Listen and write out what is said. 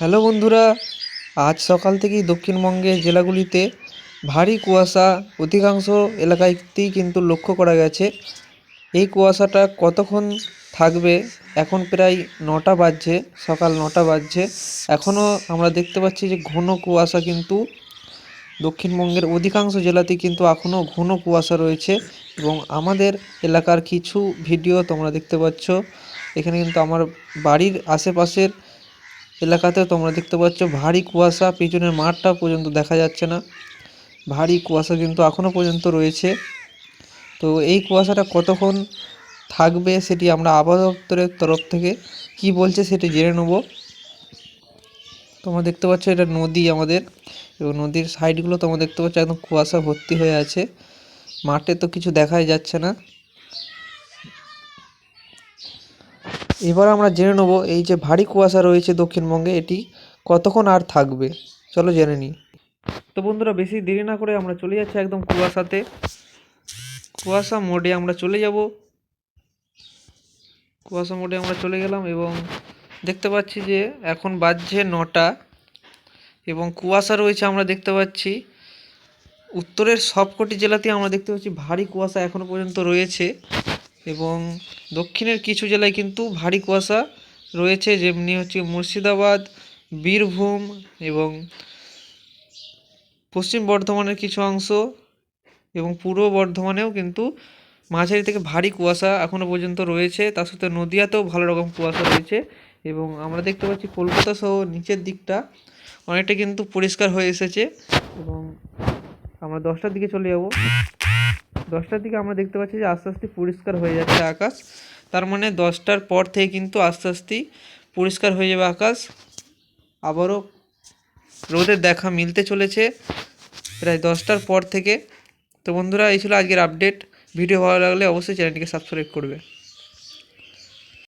Hello বন্ধুরা, আজ সকাল থেকেই দক্ষিণবঙ্গের জেলাগুলিতে ভারী কুয়াশা অধিকাংশ এলাকাতেই কিন্তু লক্ষ্য করা গেছে। এই কুয়াশাটা কতক্ষণ থাকবে? এখন প্রায় নটা বাজছে, সকাল নটা বাজছে। এখনও আমরা দেখতে পাচ্ছি যে ঘন কুয়াশা কিন্তু দক্ষিণবঙ্গের অধিকাংশ জেলাতেই কিন্তু এখনও ঘন কুয়াশা রয়েছে এবং আমাদের এলাকার কিছু ভিডিও তোমরা দেখতে পাচ্ছ। এখানে কিন্তু আমার বাড়ির আশেপাশের এলাকাতেও তোমরা দেখতে পাচ্ছ, ভারী কুয়াশা, পিছনের মাঠটা পর্যন্ত দেখা যাচ্ছে না। ভারী কুয়াশা কিন্তু এখনও পর্যন্ত রয়েছে। তো এই কুয়াশাটা কতক্ষণ থাকবে সেটি আমরা আবহাওয়া দপ্তরের তরফ থেকে কি বলছে সেটি জেনে নেব। তোমরা দেখতে পাচ্ছ এটা নদী আমাদের। এবং নদীর সাইডগুলো তোমরা দেখতে পাচ্ছ একদম কুয়াশা ভর্তি হয়ে আছে। মাঠে তো কিছু দেখাই যাচ্ছে না। এবার আমরা জেনে নেব এই যে ভারী কুয়াশা রয়েছে দক্ষিণবঙ্গে, এটি কতক্ষণ আর থাকবে? চলো জেনে নিই। তো বন্ধুরা, বেশি দেরি না করে আমরা চলে যাচ্ছি একদম কুয়াশাতে। কুয়াশা মোডে আমরা চলে যাব। কুয়াশা মোডে আমরা চলে গেলাম এবং দেখতে পাচ্ছি যে এখন বাজছে নটা এবং কুয়াশা রয়েছে আমরা দেখতে পাচ্ছি। উত্তরের সবকটি জেলাতেই আমরা দেখতে পাচ্ছি ভারী কুয়াশা এখনও পর্যন্ত রয়েছে। এবং দক্ষিণের কিছু জেলায় কিন্তু ভারী কুয়াশা রয়েছে, যেমনি হচ্ছে মুর্শিদাবাদ, বীরভূম এবং পশ্চিম বর্ধমানের কিছু অংশ এবং পূর্ব বর্ধমানেও কিন্তু মাঝারি থেকে ভারী কুয়াশা এখনও পর্যন্ত রয়েছে। তার সাথে নদিয়াতেও ভালো রকম কুয়াশা রয়েছে এবং আমরা দেখতে পাচ্ছি কলকাতা সহ নিচের দিকটা অনেকটা কিন্তু পরিষ্কার হয়ে এসেছে এবং আমরা দশটার দিকে চলে যাব। দশটার দিকে আমরা দেখতে পাচ্ছি যে আস্তে আস্তে পরিষ্কার হয়ে যাচ্ছে আকাশ। তার মানে দশটার পর থেকে কিন্তু আস্তে আস্তে পরিষ্কার হয়ে যাবে আকাশ। আবারও রোদের দেখা মিলতে চলেছে। প্রায় দশটার পর থেকে। তো বন্ধুরা, এই ছিল আজকের আপডেট ভিডিও ভালো লাগলে অবশ্যই চ্যানেলটিকে সাবস্ক্রাইব করবে।